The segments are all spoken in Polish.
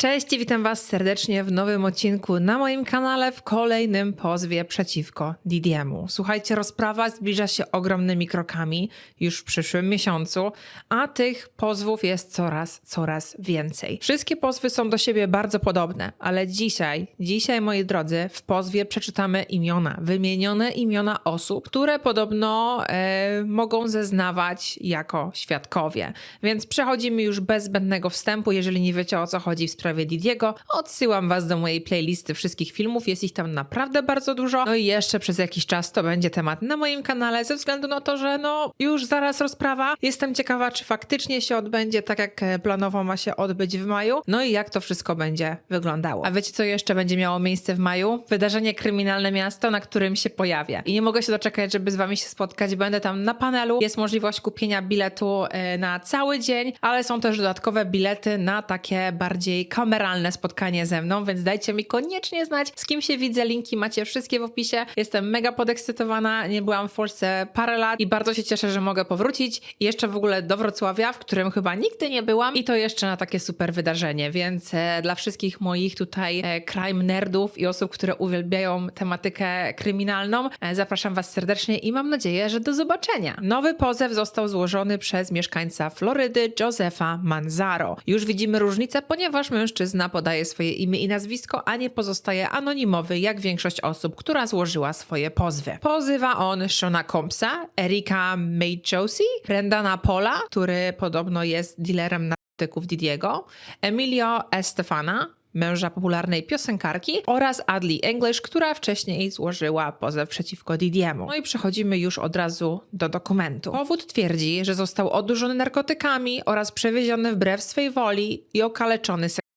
Cześć i witam Was serdecznie w nowym odcinku na moim kanale w kolejnym pozwie przeciwko Didiemu. Słuchajcie, rozprawa zbliża się ogromnymi krokami już w przyszłym miesiącu, a tych pozwów jest coraz, coraz więcej. Wszystkie pozwy są do siebie bardzo podobne, ale dzisiaj, dzisiaj moi drodzy, w pozwie przeczytamy imiona, wymienione imiona osób, które podobno e, mogą zeznawać jako świadkowie. Więc przechodzimy już bez zbędnego wstępu, jeżeli nie wiecie o co chodzi w sprawie Didiego, odsyłam was do mojej playlisty wszystkich filmów, jest ich tam naprawdę bardzo dużo. No i jeszcze przez jakiś czas to będzie temat na moim kanale, ze względu na to, że no już zaraz rozprawa. Jestem ciekawa, czy faktycznie się odbędzie tak, jak e, planowo ma się odbyć w maju, no i jak to wszystko będzie wyglądało. A wiecie, co jeszcze będzie miało miejsce w maju? Wydarzenie Kryminalne Miasto, na którym się pojawię. I nie mogę się doczekać, żeby z wami się spotkać. Będę tam na panelu. Jest możliwość kupienia biletu e, na cały dzień, ale są też dodatkowe bilety na takie bardziej kameralne spotkanie ze mną, więc dajcie mi koniecznie znać, z kim się widzę. Linki macie wszystkie w opisie. Jestem mega podekscytowana. Nie byłam w Polsce parę lat i bardzo się cieszę, że mogę powrócić. I jeszcze w ogóle do Wrocławia, w którym chyba nigdy nie byłam. I to jeszcze na takie super wydarzenie, więc e, dla wszystkich moich tutaj e, crime nerdów i osób, które uwielbiają tematykę kryminalną, e, zapraszam Was serdecznie i mam nadzieję, że do zobaczenia. Nowy pozew został złożony przez mieszkańca Florydy, Josefa Manzaro. Już widzimy różnicę, ponieważ mężczyzna podaje swoje imię i nazwisko, a nie pozostaje anonimowy jak większość osób, która złożyła swoje pozwy. Pozywa on Shona Combsa, Erika Majosi, Brendana Pola, który podobno jest dealerem narkotyków Didiego, Emilio Estefana, męża popularnej piosenkarki oraz Adley English, która wcześniej złożyła pozew przeciwko Didiemu. No i przechodzimy już od razu do dokumentu. Powód twierdzi, że został odurzony narkotykami oraz przewieziony wbrew swej woli i okaleczony seksualnie.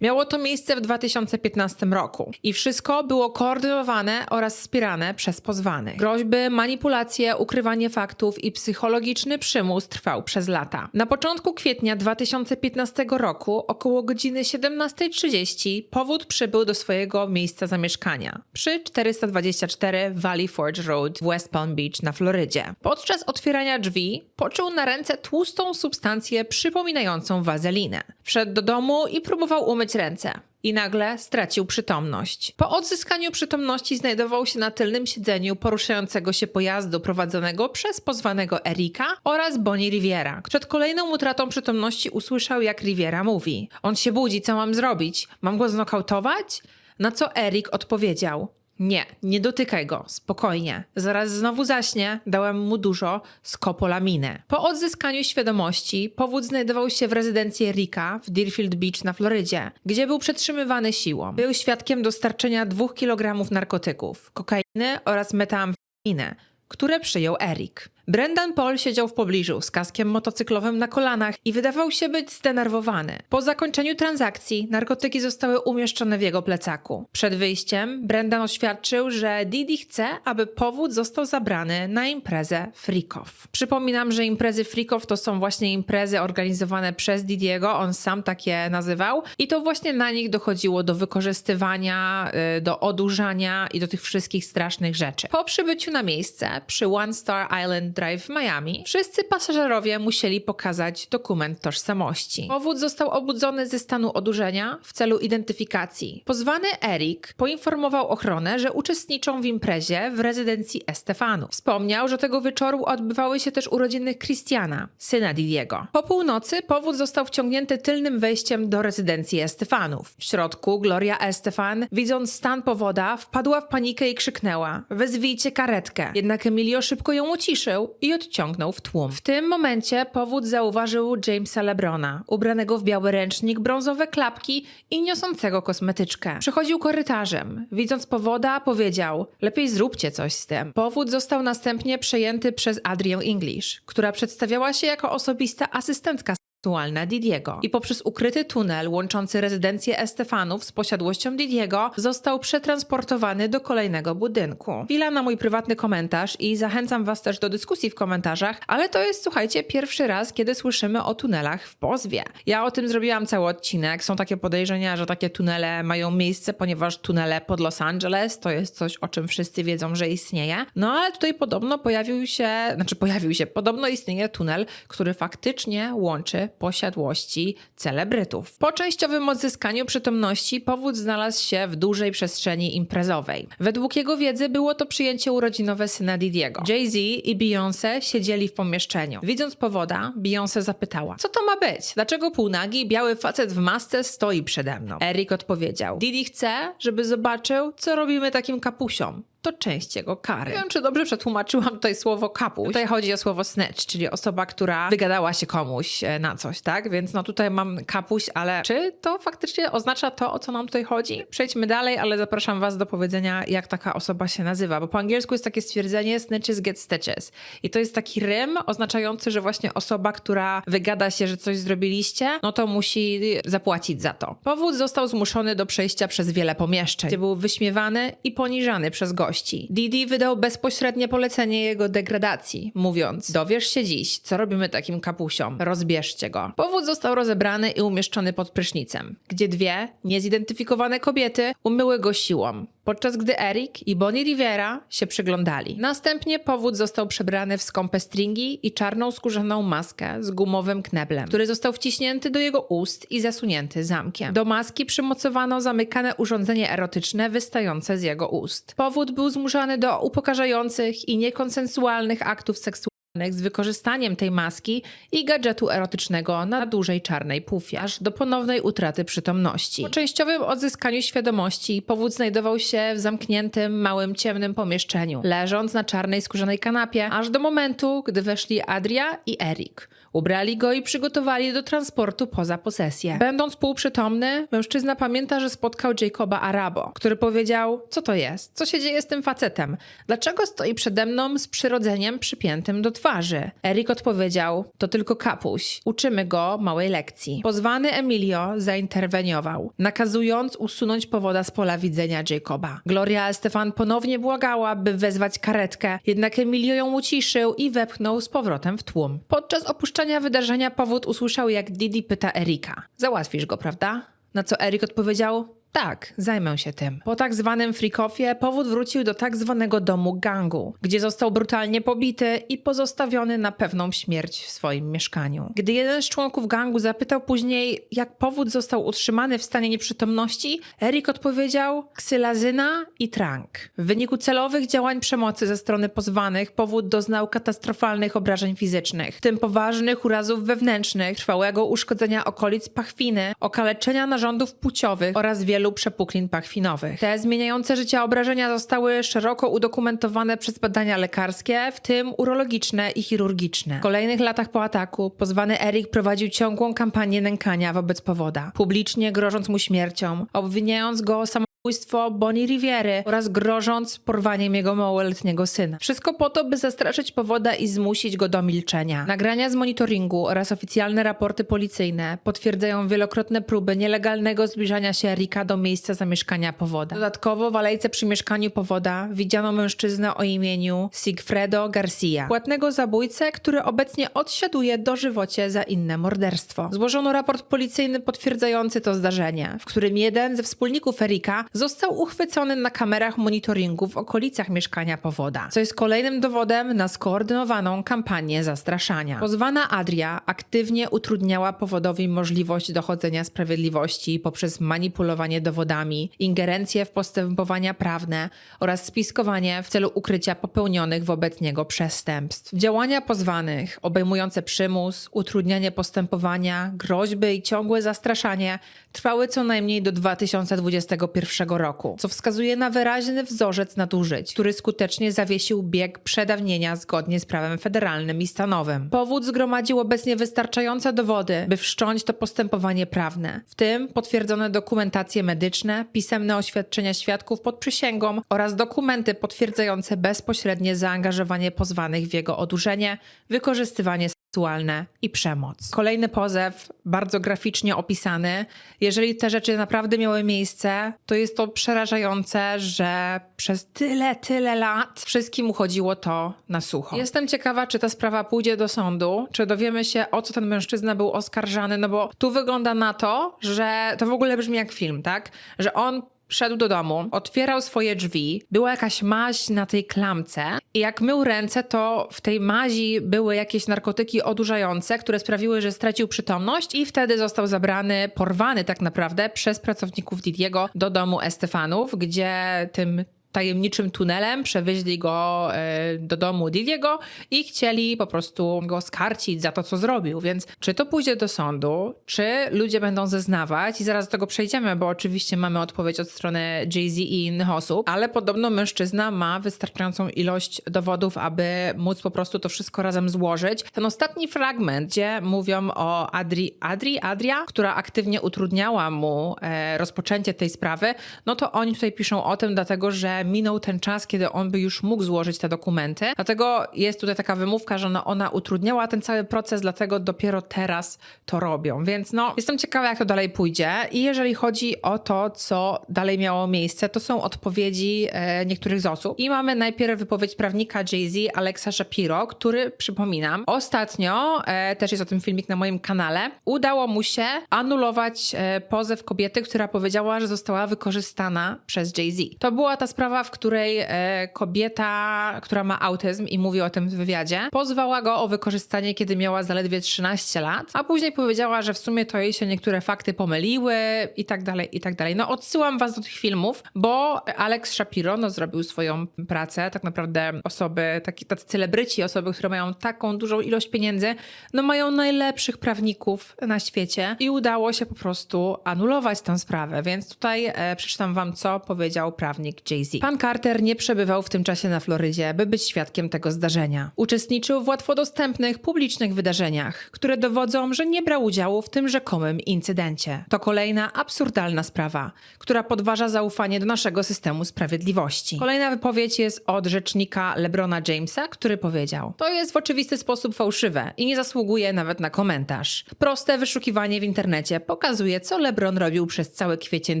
Miało to miejsce w 2015 roku i wszystko było koordynowane oraz wspierane przez pozwanych. Groźby, manipulacje, ukrywanie faktów i psychologiczny przymus trwał przez lata. Na początku kwietnia 2015 roku, około godziny 17.30, powód przybył do swojego miejsca zamieszkania przy 424 Valley Forge Road w West Palm Beach na Florydzie. Podczas otwierania drzwi poczuł na ręce tłustą substancję przypominającą wazelinę. Wszedł do domu i próbował umyć ręce. I nagle stracił przytomność. Po odzyskaniu przytomności znajdował się na tylnym siedzeniu poruszającego się pojazdu prowadzonego przez pozwanego Erika oraz Bonnie Riviera. Przed kolejną utratą przytomności usłyszał, jak Riviera mówi: On się budzi, co mam zrobić? Mam go znokautować? Na co Erik odpowiedział: nie, nie dotykaj go, spokojnie. Zaraz znowu zaśnie, dałem mu dużo skopolaminy. Po odzyskaniu świadomości, powód znajdował się w rezydencji Rika w Deerfield Beach na Florydzie, gdzie był przetrzymywany siłą. Był świadkiem dostarczenia dwóch kilogramów narkotyków, kokainy oraz metamfetaminy, które przyjął Erik. Brendan Paul siedział w pobliżu z kaskiem motocyklowym na kolanach i wydawał się być zdenerwowany. Po zakończeniu transakcji narkotyki zostały umieszczone w jego plecaku. Przed wyjściem Brendan oświadczył, że Didi chce, aby powód został zabrany na imprezę Freakoff. Przypominam, że imprezy Freakoff to są właśnie imprezy organizowane przez Didiego, on sam takie nazywał i to właśnie na nich dochodziło do wykorzystywania, y, do odurzania i do tych wszystkich strasznych rzeczy. Po przybyciu na miejsce przy One Star Island Drive w Miami, wszyscy pasażerowie musieli pokazać dokument tożsamości. Powód został obudzony ze stanu odurzenia w celu identyfikacji. Pozwany Erik poinformował ochronę, że uczestniczą w imprezie w rezydencji Estefanu. Wspomniał, że tego wieczoru odbywały się też urodziny Christiana, syna Didiego. Po północy powód został wciągnięty tylnym wejściem do rezydencji Estefanów. W środku Gloria Estefan, widząc stan powoda, wpadła w panikę i krzyknęła: Wezwijcie karetkę. Jednak Emilio szybko ją uciszył i odciągnął w tłum. W tym momencie powód zauważył Jamesa Lebrona, ubranego w biały ręcznik, brązowe klapki i niosącego kosmetyczkę. Przechodził korytarzem. Widząc powoda, powiedział: Lepiej zróbcie coś z tym. Powód został następnie przejęty przez Adrię English, która przedstawiała się jako osobista asystentka seksualna Didiego i poprzez ukryty tunel łączący rezydencję Estefanów z posiadłością Didiego został przetransportowany do kolejnego budynku. Chwila na mój prywatny komentarz i zachęcam was też do dyskusji w komentarzach, ale to jest, słuchajcie, pierwszy raz, kiedy słyszymy o tunelach w pozwie. Ja o tym zrobiłam cały odcinek. Są takie podejrzenia, że takie tunele mają miejsce, ponieważ tunele pod Los Angeles to jest coś, o czym wszyscy wiedzą, że istnieje. No ale tutaj podobno pojawił się, znaczy pojawił się, podobno istnieje tunel, który faktycznie łączy posiadłości celebrytów. Po częściowym odzyskaniu przytomności powód znalazł się w dużej przestrzeni imprezowej. Według jego wiedzy było to przyjęcie urodzinowe syna Didiego. Jay-Z i Beyoncé siedzieli w pomieszczeniu. Widząc powoda, Beyoncé zapytała, co to ma być? Dlaczego półnagi, biały facet w masce stoi przede mną? Eric odpowiedział, Didi chce, żeby zobaczył, co robimy takim kapusiom to część jego kary. Nie wiem, czy dobrze przetłumaczyłam tutaj słowo kapuś. Tutaj chodzi o słowo snitch, czyli osoba, która wygadała się komuś e, na coś, tak? Więc no tutaj mam kapuś, ale czy to faktycznie oznacza to, o co nam tutaj chodzi? Przejdźmy dalej, ale zapraszam was do powiedzenia, jak taka osoba się nazywa, bo po angielsku jest takie stwierdzenie snitches get stitches. I to jest taki rym oznaczający, że właśnie osoba, która wygada się, że coś zrobiliście, no to musi zapłacić za to. Powód został zmuszony do przejścia przez wiele pomieszczeń, gdzie był wyśmiewany i poniżany przez gości. Didi wydał bezpośrednie polecenie jego degradacji, mówiąc: Dowiesz się dziś, co robimy takim kapusiom, rozbierzcie go. Powód został rozebrany i umieszczony pod prysznicem, gdzie dwie niezidentyfikowane kobiety umyły go siłą podczas gdy Eric i Bonnie Rivera się przyglądali. Następnie powód został przebrany w skąpe stringi i czarną skórzaną maskę z gumowym kneblem, który został wciśnięty do jego ust i zasunięty zamkiem. Do maski przymocowano zamykane urządzenie erotyczne wystające z jego ust. Powód był zmuszany do upokarzających i niekonsensualnych aktów seksualnych z wykorzystaniem tej maski i gadżetu erotycznego na dużej czarnej pufie, aż do ponownej utraty przytomności. Po częściowym odzyskaniu świadomości powód znajdował się w zamkniętym, małym, ciemnym pomieszczeniu, leżąc na czarnej skórzanej kanapie, aż do momentu, gdy weszli Adria i Erik. Ubrali go i przygotowali do transportu poza posesję. Będąc półprzytomny, mężczyzna pamięta, że spotkał Jacoba Arabo, który powiedział: Co to jest? Co się dzieje z tym facetem? Dlaczego stoi przede mną z przyrodzeniem przypiętym do twarzy? Erik odpowiedział: To tylko kapuś. Uczymy go małej lekcji. Pozwany Emilio zainterweniował, nakazując usunąć powoda z pola widzenia Jacoba. Gloria Estefan ponownie błagała, by wezwać karetkę, jednak Emilio ją uciszył i wepchnął z powrotem w tłum. Podczas opuszczania wydarzenia powód usłyszał, jak Didi pyta Erika: Załatwisz go, prawda? Na co Erik odpowiedział: tak, zajmę się tym. Po tak zwanym frikoffie powód wrócił do tak zwanego domu gangu, gdzie został brutalnie pobity i pozostawiony na pewną śmierć w swoim mieszkaniu. Gdy jeden z członków gangu zapytał później, jak powód został utrzymany w stanie nieprzytomności, Erik odpowiedział ksylazyna i trank. W wyniku celowych działań przemocy ze strony pozwanych powód doznał katastrofalnych obrażeń fizycznych, w tym poważnych urazów wewnętrznych, trwałego uszkodzenia okolic pachwiny, okaleczenia narządów płciowych oraz wielu wielu przepuklin pachwinowych. Te zmieniające życie obrażenia zostały szeroko udokumentowane przez badania lekarskie, w tym urologiczne i chirurgiczne. W kolejnych latach po ataku pozwany Erik prowadził ciągłą kampanię nękania wobec powoda, publicznie grożąc mu śmiercią, obwiniając go o samobójstwo Bonnie Riviery oraz grożąc porwaniem jego małoletniego syna. Wszystko po to, by zastraszyć powoda i zmusić go do milczenia. Nagrania z monitoringu oraz oficjalne raporty policyjne potwierdzają wielokrotne próby nielegalnego zbliżania się Erika do miejsca zamieszkania powoda. Dodatkowo w alejce przy mieszkaniu powoda widziano mężczyznę o imieniu Sigfredo Garcia, płatnego zabójcę, który obecnie odsiaduje dożywocie za inne morderstwo. Złożono raport policyjny potwierdzający to zdarzenie, w którym jeden ze wspólników Erika został uchwycony na kamerach monitoringu w okolicach mieszkania powoda, co jest kolejnym dowodem na skoordynowaną kampanię zastraszania. Pozwana Adria aktywnie utrudniała powodowi możliwość dochodzenia sprawiedliwości poprzez manipulowanie dowodami, ingerencję w postępowania prawne oraz spiskowanie w celu ukrycia popełnionych wobec niego przestępstw. Działania pozwanych, obejmujące przymus, utrudnianie postępowania, groźby i ciągłe zastraszanie, trwały co najmniej do 2021 roku, co wskazuje na wyraźny wzorzec nadużyć, który skutecznie zawiesił bieg przedawnienia zgodnie z prawem federalnym i stanowym. Powód zgromadził obecnie wystarczające dowody, by wszcząć to postępowanie prawne, w tym potwierdzone dokumentacje medyczne, pisemne oświadczenia świadków pod przysięgą oraz dokumenty potwierdzające bezpośrednie zaangażowanie pozwanych w jego odurzenie, wykorzystywanie seksualne i przemoc. Kolejny pozew, bardzo graficznie opisany. Jeżeli te rzeczy naprawdę miały miejsce, to jest to przerażające, że przez tyle, tyle lat wszystkim uchodziło to na sucho. Jestem ciekawa, czy ta sprawa pójdzie do sądu, czy dowiemy się, o co ten mężczyzna był oskarżany, no bo tu wygląda na to, że to w ogóle brzmi jak film, tak? Że on wszedł do domu, otwierał swoje drzwi, była jakaś maź na tej klamce i jak mył ręce, to w tej mazi były jakieś narkotyki odurzające, które sprawiły, że stracił przytomność i wtedy został zabrany, porwany tak naprawdę przez pracowników Didiego do domu Estefanów, gdzie tym tajemniczym tunelem przewieźli go e, do domu Didiego i chcieli po prostu go skarcić za to, co zrobił. Więc czy to pójdzie do sądu, czy ludzie będą zeznawać i zaraz do tego przejdziemy, bo oczywiście mamy odpowiedź od strony Jay-Z i innych osób, ale podobno mężczyzna ma wystarczającą ilość dowodów, aby móc po prostu to wszystko razem złożyć. Ten ostatni fragment, gdzie mówią o Adri, Adri, Adria, która aktywnie utrudniała mu e, rozpoczęcie tej sprawy, no to oni tutaj piszą o tym, dlatego że minął ten czas, kiedy on by już mógł złożyć te dokumenty. Dlatego jest tutaj taka wymówka, że no ona utrudniała ten cały proces, dlatego dopiero teraz to robią. Więc no, jestem ciekawa, jak to dalej pójdzie. I jeżeli chodzi o to, co dalej miało miejsce, to są odpowiedzi e, niektórych z osób. I mamy najpierw wypowiedź prawnika Jay-Z, Alexa Shapiro, który, przypominam, ostatnio, e, też jest o tym filmik na moim kanale, udało mu się anulować e, pozew kobiety, która powiedziała, że została wykorzystana przez Jay-Z. To była ta sprawa, w której e, kobieta, która ma autyzm i mówi o tym w wywiadzie, pozwała go o wykorzystanie, kiedy miała zaledwie 13 lat, a później powiedziała, że w sumie to jej się niektóre fakty pomyliły i tak dalej, i tak dalej. No odsyłam was do tych filmów, bo Alex Shapiro no, zrobił swoją pracę, tak naprawdę osoby, taki, tacy celebryci, osoby, które mają taką dużą ilość pieniędzy, no mają najlepszych prawników na świecie i udało się po prostu anulować tę sprawę, więc tutaj e, przeczytam wam, co powiedział prawnik Jay-Z. Pan Carter nie przebywał w tym czasie na Florydzie, by być świadkiem tego zdarzenia. Uczestniczył w łatwodostępnych, publicznych wydarzeniach, które dowodzą, że nie brał udziału w tym rzekomym incydencie. To kolejna absurdalna sprawa, która podważa zaufanie do naszego systemu sprawiedliwości. Kolejna wypowiedź jest od rzecznika LeBrona Jamesa, który powiedział: To jest w oczywisty sposób fałszywe i nie zasługuje nawet na komentarz. Proste wyszukiwanie w internecie pokazuje, co LeBron robił przez cały kwiecień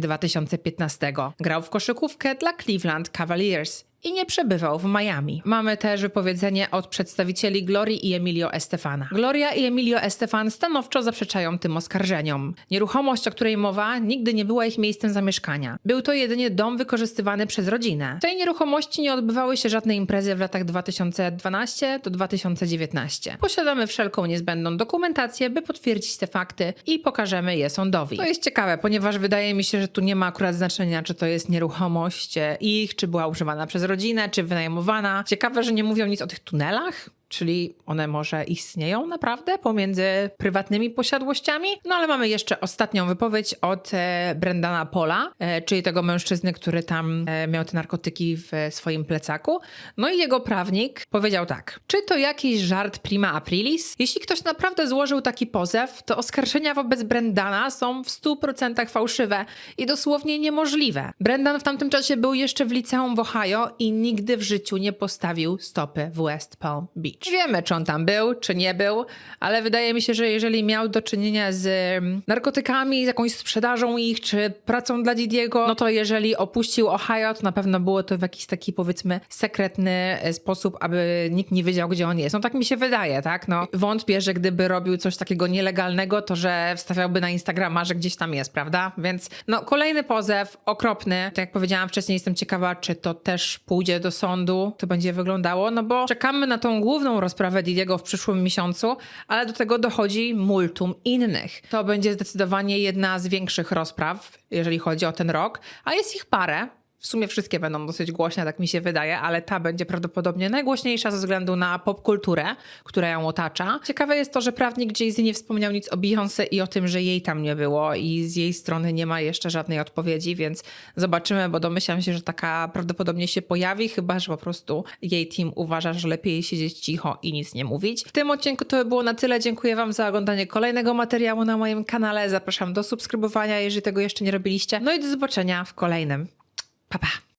2015. Grał w koszykówkę dla Cleveland And Cavaliers. I nie przebywał w Miami. Mamy też wypowiedzenie od przedstawicieli Glorii i Emilio Estefana. Gloria i Emilio Estefan stanowczo zaprzeczają tym oskarżeniom. Nieruchomość, o której mowa, nigdy nie była ich miejscem zamieszkania. Był to jedynie dom wykorzystywany przez rodzinę. W tej nieruchomości nie odbywały się żadne imprezy w latach 2012 do 2019. Posiadamy wszelką niezbędną dokumentację, by potwierdzić te fakty i pokażemy je sądowi. To jest ciekawe, ponieważ wydaje mi się, że tu nie ma akurat znaczenia, czy to jest nieruchomość e, ich, czy była używana przez rodzinę, czy wynajmowana. Ciekawe, że nie mówią nic o tych tunelach. Czyli one może istnieją naprawdę pomiędzy prywatnymi posiadłościami? No ale mamy jeszcze ostatnią wypowiedź od e, Brendana Pola, e, czyli tego mężczyzny, który tam e, miał te narkotyki w swoim plecaku. No i jego prawnik powiedział tak. Czy to jakiś żart prima aprilis? Jeśli ktoś naprawdę złożył taki pozew, to oskarżenia wobec Brendana są w 100% fałszywe i dosłownie niemożliwe. Brendan w tamtym czasie był jeszcze w liceum w Ohio i nigdy w życiu nie postawił stopy w West Palm Beach. Nie wiemy, czy on tam był, czy nie był, ale wydaje mi się, że jeżeli miał do czynienia z mm, narkotykami, z jakąś sprzedażą ich, czy pracą dla Didiego, no to jeżeli opuścił Ohio, to na pewno było to w jakiś taki powiedzmy sekretny e, sposób, aby nikt nie wiedział, gdzie on jest. No tak mi się wydaje, tak? No wątpię, że gdyby robił coś takiego nielegalnego, to że wstawiałby na Instagrama, że gdzieś tam jest, prawda? Więc no kolejny pozew, okropny. Tak jak powiedziałam wcześniej, jestem ciekawa, czy to też pójdzie do sądu, to będzie wyglądało, no bo czekamy na tą główną rozprawę Didiego w przyszłym miesiącu, ale do tego dochodzi multum innych. To będzie zdecydowanie jedna z większych rozpraw, jeżeli chodzi o ten rok, a jest ich parę. W sumie wszystkie będą dosyć głośne, tak mi się wydaje, ale ta będzie prawdopodobnie najgłośniejsza ze względu na popkulturę, która ją otacza. Ciekawe jest to, że prawnik Jay-Z nie wspomniał nic o Beyoncé i o tym, że jej tam nie było i z jej strony nie ma jeszcze żadnej odpowiedzi, więc zobaczymy, bo domyślam się, że taka prawdopodobnie się pojawi, chyba że po prostu jej team uważa, że lepiej siedzieć cicho i nic nie mówić. W tym odcinku to by było na tyle. Dziękuję Wam za oglądanie kolejnego materiału na moim kanale. Zapraszam do subskrybowania, jeżeli tego jeszcze nie robiliście. No i do zobaczenia w kolejnym. Papa.